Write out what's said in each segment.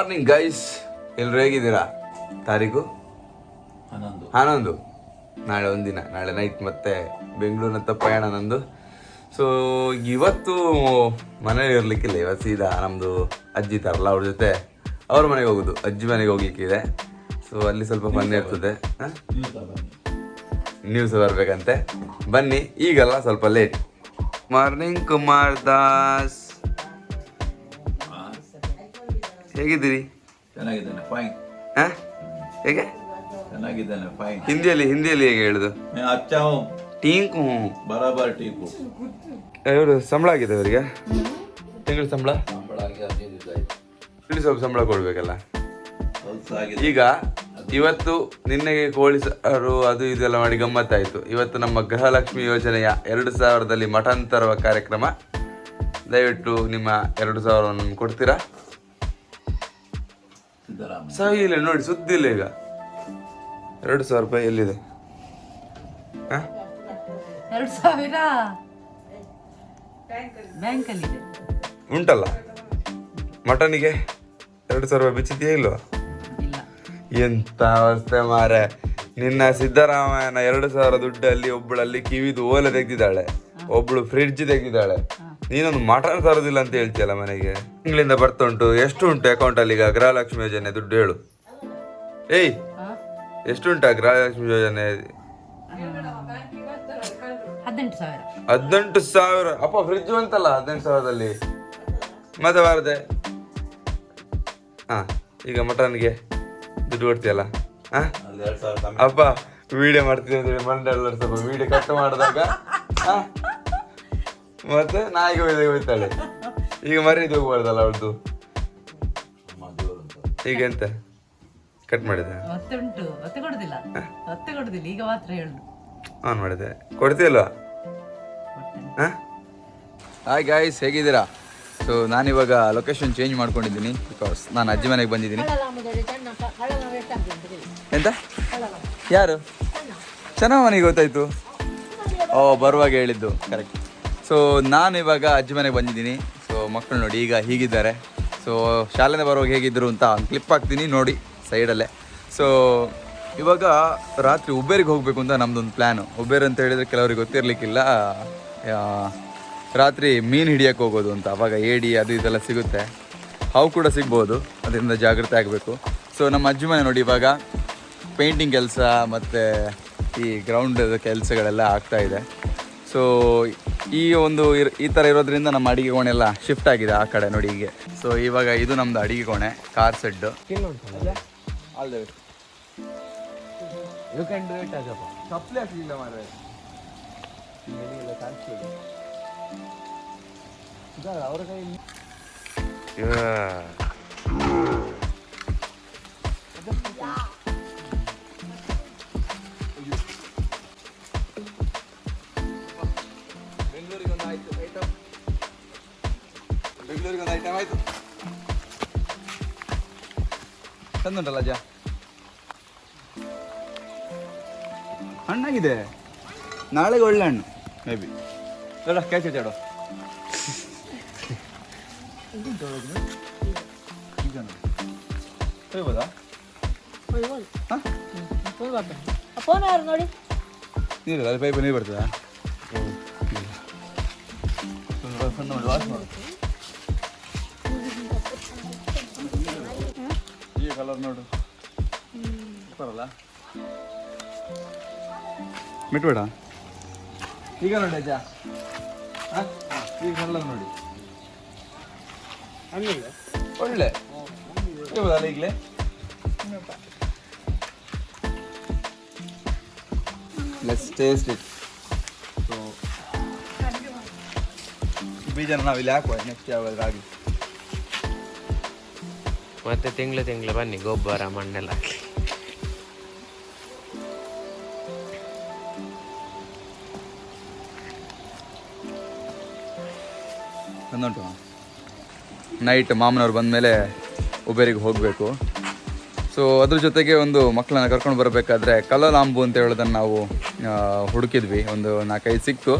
Morning guys ಎಲ್ಲರೂ ಹೇಗಿದ್ದೀರಾ? ತಾರೀಕು? ಹನ್ನೊಂದು. ಹನ್ನೊಂದು. ನಾಳೆ ಒಂದಿನ. ನಾಳೆ ನೈಟ್ ಮತ್ತೆ ಬೆಂಗಳೂರಿನತ್ತ ಪ್ರಯಾಣ ನಂದು. ಸೊ ಇವತ್ತು ಮನೇಲಿ ಇರಲಿಕ್ಕಿಲ್ಲ. ಇವತ್ತು ಸೀದಾ ನಮ್ಮದು ಅಜ್ಜಿ ತರಲ್ಲ ಅವ್ರ ಜೊತೆ. ಅವ್ರ ಮನೆಗೆ ಹೋಗೋದು. ಅಜ್ಜಿ ಮನೆಗೆ ಹೋಗ್ಲಿಕ್ಕಿದೆ ಸೊ ಅಲ್ಲಿ ಸ್ವಲ್ಪ ಬನ್ನಿ. ಇರ್ತದೆ ನ್ಯೂಸ್ ಬರಬೇಕಂತೆ ನ್ಯೂಸ್ ಬರ್ಬೇಕಂತೆ. ಬನ್ನಿ ಈಗಲ್ಲ ಸ್ವಲ್ಪ ಲೇಟ್ ಮಾರ್ನಿಂಗ್ ಕುಮಾರ್ ದಾಸ್ ಹೇಗಿದ್ದೀರಿ ಚೆನ್ನಾಗಿದ್ದಾನೆ ಫೈನ್ ಹಾ ಹೇಗೆ ಚೆನ್ನಾಗಿದ್ದಾನೆ ಫೈನ್ ಹಿಂದಿಯಲ್ಲಿ ಹಿಂದಿಯಲ್ಲಿ ಹೇಗೆ ಹೇಳುದು मैं अच्छा हूँ ಟೀಂಕು बराबर ठीक हूँ ಇವರು ಸಂಬಳ ಆಗಿದೆ ಅವರಿಗೆ ತಿಂಗಳ ಸಂಬಳ ಸಂಬಳ ಆಗಿ ಹದಿನೈದು ದಿವಸ ಆಯ್ತು ತಿಳಿ ಸ್ವಲ್ಪ ಸಂಬಳ ಕೊಡ್ಬೇಕಲ್ಲ ಕೆಲಸ ಆಗಿದೆ ಈಗ ಇವತ್ತು ನಿನ್ನೆಗೆ ಕೋಳಿ ಸಾರು ಅದು ಇದೆಲ್ಲ ಮಾಡಿ ಗಮ್ಮತ್ತಾಯಿತು ಇವತ್ತು ನಮ್ಮ ಗೃಹಲಕ್ಷ್ಮಿ ಯೋಜನೆಯ ಎರಡು ಸಾವಿರದಲ್ಲಿ ಮಟನ್ ತರುವ ಕಾರ್ಯಕ್ರಮ ದಯವಿಟ್ಟು ನಿಮ್ಮ ಎರಡು ಸಾವಿರವನ್ನು ಕೊಡ್ತೀರಾ ಸಿದ್ದರಾಮಯ್ಯ ಸಹ ಇಲ್ಲ ನೋಡಿ ಸುದ್ದಿ ಇಲ್ಲ ಈಗ. ಎರಡು ಸಾವಿರ ರೂಪಾಯಿ ಎಲ್ಲಿದೆ? ಹಾ ಎರಡು ಸಾವಿರ? ಬ್ಯಾಂಕಲ್ಲಿದೆ. ಉಂಟಲ್ಲ? ಮಟನಿಗೆ ಎರಡು ಸಾವಿರ ರೂಪಾಯಿ ಬಿಚ್ಚಿದೆಯೇ ಇಲ್ವಾ? ಎಂತ ಅವಸ್ಥೆ ಮಾರೆ ನಿನ್ನ ಸಿದ್ದರಾಮಯ್ಯನ ಎರಡು ಸಾವಿರ ದುಡ್ಡಲ್ಲಿ ಒಬ್ಬಳಲ್ಲಿ ಕಿವಿದು ಓಲೆ ತೆಗ್ದಿದ್ದಾಳೆ. ಒಬ್ಳು ಫ್ರಿಡ್ಜ್ ತೆಗ್ದಿದ್ದಾಳೆ. ನೀನೊಂದು ಮಟನ್ ತರೋದಿಲ್ಲ ಅಂತ ಹೇಳ್ತಿಯಲ್ಲ ಮನೆಗೆ? ತಿಂಗಳಿಂದ ಬರ್ತಾ ಉಂಟು. ಎಷ್ಟು ಉಂಟು ಅಕೌಂಟ್ ಅಲ್ಲಿ ಈಗ ಗೃಹಲಕ್ಷ್ಮಿ ಯೋಜನೆ? ದುಡ್ಡು ಹೇಳು. ಏಯ್ ಹಾ? ಎಷ್ಟು ಉಂಟಾ ಗೃಹಲಕ್ಷ್ಮಿ ಯೋಜನೆ? ಹದಿನೆಂಟು ಸಾವಿರ. ಹದಿನೆಂಟು ಸಾವಿರ? ಅಪ್ಪ ಫ್ರಿಜ್ ಅಂತಲ್ಲ ಹದಿನೆಂಟು ಸಾವಿರದಲ್ಲಿ? ಮತ್ತೆ ಬಾರದೆ ಹಾ ಈಗ ಮಟನ್ಗೆ ದುಡ್ಡು ಕೊಡ್ತೀಯಲ್ಲ? ಹಾಂ? ಅಪ್ಪ ವಿಡಿಯೋ ಮಾಡ್ತೀನಿ ಮಂಡೆಲ್ಲ ಸ್ವಲ್ಪ ವಿಡಿಯೋ ಕಟ್ ಮಾಡಿದಾಗ ಆ, ಮತ್ತೆ ನಾಯಿಗೆ ಹೋಯ್ದಾಗ ಹೋಯ್ತಾಳೆ. ಈಗ ಮರೀದು ಹೋಗ್ಬಾರ್ದಲ್ಲ ಅವ್ರದ್ದು ಈಗ ಎಂತ ಕಟ್ ಮಾಡಿದೆ. ಮತ್ತೆ ಉಂಟು ಮತ್ತೆ ಕೊಡುದಿಲ್ಲ. ಮತ್ತೆ ಕೊಡುದಿಲ್ಲ ಈಗ ಮಾತ್ರ ಹೇಳು ಆನ್ ಮಾಡಿದೆ. ಕೊಡ್ತೀಯಲ್ವಾ? ಕೊಡ್ತೇನೆ. ಹಾಯ್ ಗಾಯ್ಸ್ ಹೇಗಿದ್ದೀರಾ? ಸೊ ನಾನಿವಾಗ ಲೊಕೇಶನ್ ಚೇಂಜ್ ಮಾಡ್ಕೊಂಡಿದ್ದೀನಿ. ಬಿಕಾಸ್ ನಾನು ಅಜ್ಜಿ ಮನೆಗೆ ಬಂದಿದ್ದೀನಿ. ಎಂತ? ಯಾರು? ಚೆನ್ನಾಗಿ ಮನೆಗೆ ಗೊತ್ತಾಯ್ತು? ಓ ಬರುವಾಗ ಹೇಳಿದ್ದು ಕರೆಕ್ಟ್ ಸೊ ನಾನು ಇವಾಗ ಅಜ್ಜಿ ಮನೆಗೆ ಬಂದಿದ್ದೀನಿ. ಸೊ ಮಕ್ಕಳು ನೋಡಿ, ಈಗ ಹೀಗಿದ್ದಾರೆ. ಸೊ ಶಾಲೆಯಿಂದ ಬರೋವಾಗ ಹೇಗಿದ್ದರು ಅಂತ ಕ್ಲಿಪ್ ಹಾಕ್ತೀನಿ ನೋಡಿ ಸೈಡಲ್ಲೇ ಸೊ ಇವಾಗ ರಾತ್ರಿ ಉಬೇರಿಗೆ ಹೋಗಬೇಕು ಅಂತ ನಮ್ಮದೊಂದು ಪ್ಲ್ಯಾನು ಉಬೇರ್ ಅಂತ ಹೇಳಿದರೆ ಕೆಲವರಿಗೆ ಗೊತ್ತಿರಲಿಕ್ಕಿಲ್ಲ. ರಾತ್ರಿ ಮೀನು ಹಿಡಿಯೋಕ್ಕೆ ಹೋಗೋದು ಅಂತ, ಅವಾಗ ಏಡಿ ಅದು ಇದೆಲ್ಲ ಸಿಗುತ್ತೆ. ಹಾವು ಕೂಡ ಸಿಗ್ಬೋದು, ಅದರಿಂದ ಜಾಗ್ರತೆ ಆಗಬೇಕು. ಸೊ ನಮ್ಮ ಅಜ್ಜಿ ಮನೆ ನೋಡಿ, ಇವಾಗ ಪೇಂಟಿಂಗ್ ಕೆಲಸ ಮತ್ತು ಈ ಗ್ರೌಂಡ್ ಕೆಲಸಗಳೆಲ್ಲ ಆಗ್ತಾ ಇದೆ. ಸೊ ಈ ಒಂದು ಇರ್- ಈ ಥರ ಇರೋದ್ರಿಂದ ನಮ್ಮ ಅಡಿಗೆ ಕೋಣೆ ಎಲ್ಲ ಶಿಫ್ಟ್ ಆಗಿದೆ ಆ ಕಡೆ ನೋಡಿ ಹೀಗೆ. ಸೊ ಇವಾಗ ಇದು ನಮ್ದು ಅಡಿಗೆ ಕೋಣೆ ಕಾರ್ ಸೆಡ್ಡು ಅವ್ರ ಕೈ ಆಯ್ತು. ತಂದುಂಟಲ್ಲ ಅಜ್ಜ? ಹಣ್ಣಾಗಿದೆ. ನಾಳೆಗೆ ಒಳ್ಳೆ ಹಣ್ಣು. ಮೇ ಬಿ ನೋಡ ಕ್ಯಾಚ್ ಹೋಗ್ಬೋದಾ? ಫೋನ್ ಯಾರು ನೋಡಿ? ನೀರು ಅಲ್ಲಿ ಪೈಪ್ ನೀರು ಬರ್ತದಾ? ಸಣ್ಣ ಮಾಡಿ ವಾಶ್ ಮಾಡು ಕಲರ್ ನೋಡು. ಬರಲ್ಲ. ಬಿಟ್ಬೇಡ ಈಗ ನೋಡಿ ಅಜ್ಜ? ಈಗ ಕಲರ್ ನೋಡಿ. ಒಳ್ಳೆ. ಇರ್ಬೋದಲ್ಲ ಈಗಲೇ? ಲೆಟ್ಸ್ ಟೇಸ್ಟ್ ಇಟ್ ಸೊ ಬೀಜನ ನಾವು ಇಲ್ಲಿ ಹಾಕುವ. ನೆಕ್ಸ್ಟ್ ಯಾವಾಗ ಆಗಿ ಮತ್ತೆ ತಿಂಗಳು ತಿಂಗಳು ಬನ್ನಿ, ಗೊಬ್ಬರ, ಮಣ್ಣೆಲ್ಲ ಹಾಕಿ. ಬಂದುಂಟು. ನೈಟ್ ಮಾಮನವ್ರು ಬಂದಮೇಲೆ ಉಬೇರಿಗೆ ಹೋಗಬೇಕು. ಸೊ ಅದ್ರ ಜೊತೆಗೆ ಒಂದು ಮಕ್ಕಳನ್ನ ಕರ್ಕೊಂಡು ಬರಬೇಕಾದ್ರೆ ಕಲ್ಲಲಾಂಬು ಅಂತ ಹೇಳೋದನ್ನು ನಾವು ಹುಡುಕಿದ್ವಿ. ಒಂದು ನಾಲ್ಕೈದು ಸಿಕ್ತು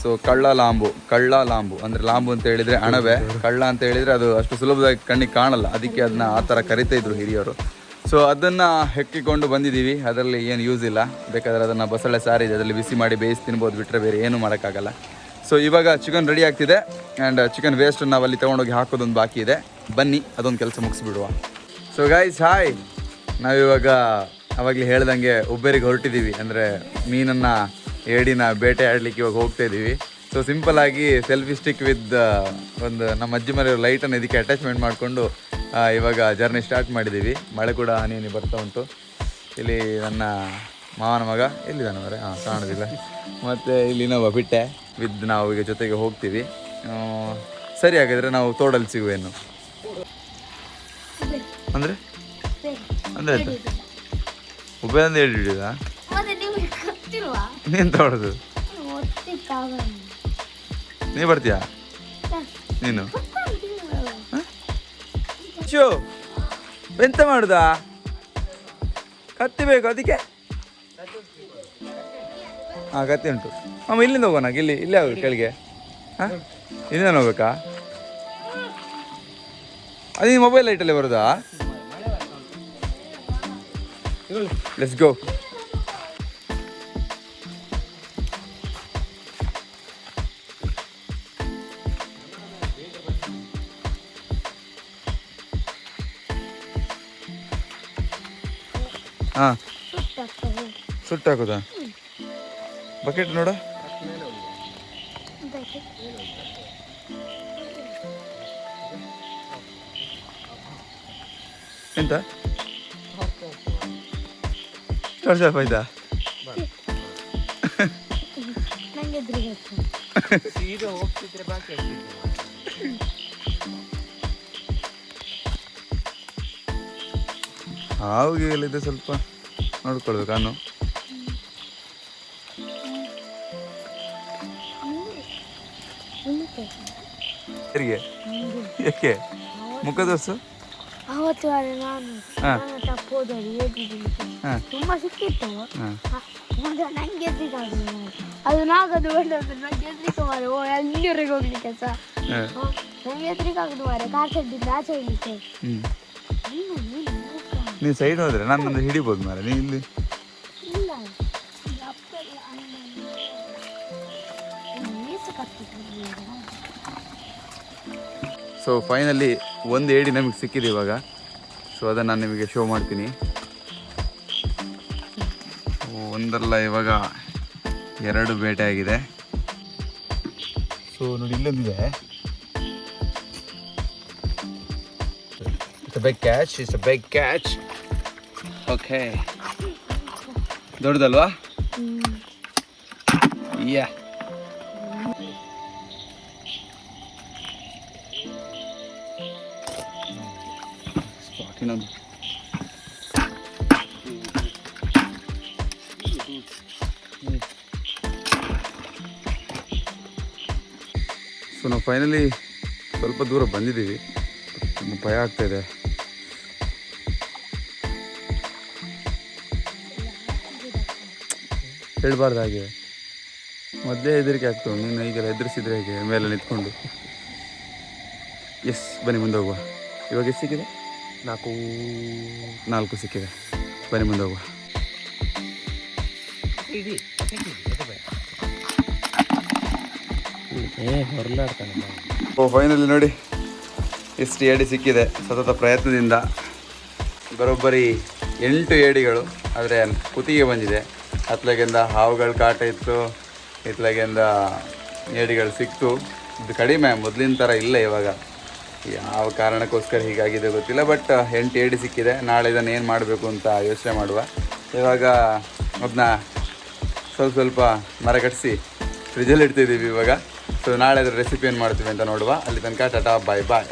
ಸೊ ಕಳ್ಳ ಲಾಂಬು ಕಳ್ಳ ಲಾಂಬು ಅಂದರೆ ಲಾಂಬು ಅಂತ ಹೇಳಿದ್ರೆ ಅಣವೆ ಕಳ್ಳ ಅಂತ ಹೇಳಿದ್ರೆ ಅದು ಅಷ್ಟು ಸುಲಭವಾಗಿ ಕಣ್ಣಿಗೆ ಕಾಣಲ್ಲ. ಅದಕ್ಕೆ ಅದನ್ನ ಆ ಥರ ಕರಿತಾ ಇದ್ರು ಹಿರಿಯರು. ಸೊ ಅದನ್ನು ಹೆಕ್ಕಿಕೊಂಡು ಬಂದಿದ್ದೀವಿ. ಅದರಲ್ಲಿ ಏನು ಯೂಸ್ ಇಲ್ಲ. ಬೇಕಾದರೆ ಅದನ್ನು ಬಸಳೆ ಸಾರಿದೆ ಅದರಲ್ಲಿ ಬಿಸಿ ಮಾಡಿ ಬೇಯಿಸಿ ತಿನ್ಬೋದು. ಬಿಟ್ಟರೆ ಬೇರೆ ಏನೂ ಮಾಡೋಕ್ಕಾಗಲ್ಲ. ಸೊ ಇವಾಗ ಚಿಕನ್ ರೆಡಿ ಆಗ್ತಿದೆ. ಆ್ಯಂಡ್ ಚಿಕನ್ ವೇಸ್ಟ್ ನಾವು ಅಲ್ಲಿ ತೊಗೊಂಡೋಗಿ ಹಾಕೋದೊಂದು ಬಾಕಿ ಇದೆ. ಬನ್ನಿ, ಅದೊಂದು ಕೆಲಸ ಮುಗಿಸ್ಬಿಡುವ. ಸೊ ಗೈಸ್ ಹಾಯ್ ನಾವಿವಾಗ ಅವಾಗಲೇ ಹೇಳ್ದಂಗೆ ಉಬ್ಬೇರಿಗೆ ಹೊರಟಿದ್ದೀವಿ. ಅಂದರೆ ಮೀನನ್ನು ಏಡಿನ ಬೇಟೆ ಆಡಲಿಕ್ಕೆ ಇವಾಗ ಹೋಗ್ತಾ ಇದ್ದೀವಿ ಸೊ ಸಿಂಪಲ್ ಆಗಿ ಸೆಲ್ಫಿ ಸ್ಟಿಕ್ ವಿತ್ ಒಂದು ನಮ್ಮ ಅಜ್ಜಿ ಮನೆ ಲೈಟನ್ನು ಇದಕ್ಕೆ ಅಟ್ಯಾಚ್ಮೆಂಟ್ ಮಾಡಿಕೊಂಡು ಇವಾಗ ಜರ್ನಿ ಸ್ಟಾರ್ಟ್ ಮಾಡಿದ್ದೀವಿ ಮಳೆ ಕೂಡ ಹನಿ ಬರ್ತಾ ಉಂಟು. ಇಲ್ಲಿ ನನ್ನ ಮಾವನ ಮಗ ಎಲ್ಲಿದ್ದಾನೆ ಅವರೇ ಹಾಂ ಕಾಣೋದಿಲ್ಲ. ಮತ್ತು ಇಲ್ಲಿ ನಾವು ಬಿಟ್ಟೆ. ವಿದ್ ನಾವು ಈಗ ಜೊತೆಗೆ ಹೋಗ್ತೀವಿ. ಸರಿ ಹಾಗಾದರೆ ನಾವು ತೋಡಲ್ಲಿ ಸಿಗುವೇನು ಅಂದರೆ? ಅಂದರೆ ಉಬ್ಬೆ ಅಂದ್ರೆ ಹೇಳಿ ಹಿಡಿಯೋದಾ ನೀನು ತಗೊಳ್ಳೋದು ನೀ ಬರ್ತೀಯಾ? ನೀನು? ಶೋ ಎಂತ ಮಾಡುದಾ? ಕತ್ತಿ ಬೇಕು ಅದಕ್ಕೆ. ಹಾಂ ಕತ್ತಿ ಉಂಟು. ಅಮ್ಮ ಇಲ್ಲಿಂದ ಹೋಗೋಣ ಇಲ್ಲಿ ಇಲ್ಲೇ ಹೋಗಿ ಕೆಳಗೆ. ಹಾಂ? ಇಲ್ಲಿಂದ ಹೋಗ್ಬೇಕಾ? ಅದು ಮೊಬೈಲ್ ಲೈಟಲ್ಲಿ ಬರೋದಾ? ಲೆಟ್ಸ್ ಗೋ ಹಾಂ. ಸುಟ್ಟು ಹಾಕೋದಾ ಬಕೆಟ್ ನೋಡ. ಎಂತ? ಟಾರ್ಚ್ ಆಫ್ ಆಯ್ತಾ? ಸೀದಾ ಹೋಗ್ತಿದ್ರೆ ಬಾಕಿ ಆಗ್ತಿತ್ತು ಹಾವಿಗೆ ಇದೆ ಸ್ವಲ್ಪ ನೋಡ್ಕೊಳ್ಬೇಕು ಅನ್ನು. ಯಾರಿಗೆ ಯಾಕೆ ಮುಖ ತೋರ್ಸು. ಅವತ್ತು ನಾನು ತಪ್ಪೋದಲ್ಲಿ ತುಂಬಾ ಸಿಕ್ಕಿತ್ತು. ನಂಗೆ ಅದು ನಾಗದು ಒಳ್ಳೆ ನಂಗೆ ಎದ್ರಿಕೆ ಮಾರೆ ಓ ಎಲ್ಲಿವರೆಗೆ ಹೋಗ್ಲಿಕ್ಕೆ ಸಹ ನಂಗೆ ಎದ್ರಿಕೆ ಆಗುದು ಮಾರೆ ಕಾರ್ ಸಡ್ಡಿಂದ ಆಚೆ ಹೋಗ್ಲಿಕ್ಕೆ. ನೀನು. ಸೈಡ್ ಹೋದ್ರೆ ನಾನು ಹಿಡಿಬೋದು ಮಾರ. ನೀ ಇಲ್ಲಿ. ಸೊ ಫೈನಲಿ ಒಂದು ಏಡಿ ನಮಗೆ ಸಿಕ್ಕಿದೆ ಇವಾಗ. ಸೊ ಅದನ್ನು ನಾನು ನಿಮಗೆ ಶೋ ಮಾಡ್ತೀನಿ. ಓ, ಒಂದಲ್ಲ ಇವಾಗ ಎರಡು ಬೇಟೆ ಆಗಿದೆ. ಸೊ ನೋಡಿ ಇಲ್ಲೊಂದಿದೆ. It's catch. It's catch big uh Okay. ದೊಡ್ಡದಲ್ವಾ? ಯಾ ಇನ್ನೊಂದು. ಸೊ ನಾವು ಫೈನಲಿ ಸ್ವಲ್ಪ ದೂರ ಬಂದಿದ್ದೀವಿ. ತುಂಬ ಭಯ ಆಗ್ತಾ ಹೇಳ್ಬಾರ್ದು ಹಾಗೆ. ಮೊದಲೇ ಹೆದರಿಕೆ ಆಗ್ತವೆ ನೀನು ಈಗೆಲ್ಲ ಹೆದರಿಸಿದ್ರೆ ಹೇಗೆ? ಮೇಲೆ ನಿಂತ್ಕೊಂಡು. ಎಸ್ ಬನ್ನಿ ಮುಂದೆ ಹೋಗುವ. ಇವಾಗ ಎಷ್ಟು ಸಿಕ್ಕಿದೆ? ನಾಲ್ಕು. ನಾಲ್ಕು ಸಿಕ್ಕಿದೆ. ಬನ್ನಿ ಮುಂದೆ ಹೋಗುವ. ಓ ಫೈನಲಿ ನೋಡಿ. ಎಷ್ಟು ಏಡಿ ಸಿಕ್ಕಿದೆ. ಸತತ ಪ್ರಯತ್ನದಿಂದ. ಬರೋಬ್ಬರಿ ಎಂಟು ಏಡಿಗಳು ಆದರೆ ಕುತ್ತಿಗೆ ಬಂದಿದೆ. ಹತ್ಲಗಿಂದ ಹಾವುಗಳ ಕಾಟ ಇತ್ತು, ಇತ್ಲಗಿಂದ ಏಡಿಗಳು ಸಿಕ್ತು. ಇದು ಕಡಿಮೆ, ಮೊದಲಿನ ಥರ ಇಲ್ಲ ಇವಾಗ. ಯಾವ ಕಾರಣಕ್ಕೋಸ್ಕರ ಹೀಗಾಗಿದೆ ಗೊತ್ತಿಲ್ಲ, ಬಟ್ ಎಂಟು ಏಡಿ ಸಿಕ್ಕಿದೆ. ನಾಳೆ ಇದನ್ನು ಏನು ಮಾಡಬೇಕು ಅಂತ ಯೋಚನೆ ಮಾಡುವ. ಇವಾಗ ಅದನ್ನ ಸ್ವಲ್ಪ ಸ್ವಲ್ಪ ಮರ ಕಟ್ಟಿಸಿ ಫ್ರಿಜ್ಜಲ್ಲಿ ಇಡ್ತಿದ್ದೀವಿ ಇವಾಗ. ಸೊ ನಾಳೆ ಅದರ ರೆಸಿಪಿ ಏನು ಮಾಡ್ತೀವಿ ಅಂತ ನೋಡುವ. ಅಲ್ಲಿ ತನಕ ಟಾಟಾ ಬಾಯ್ ಬಾಯ್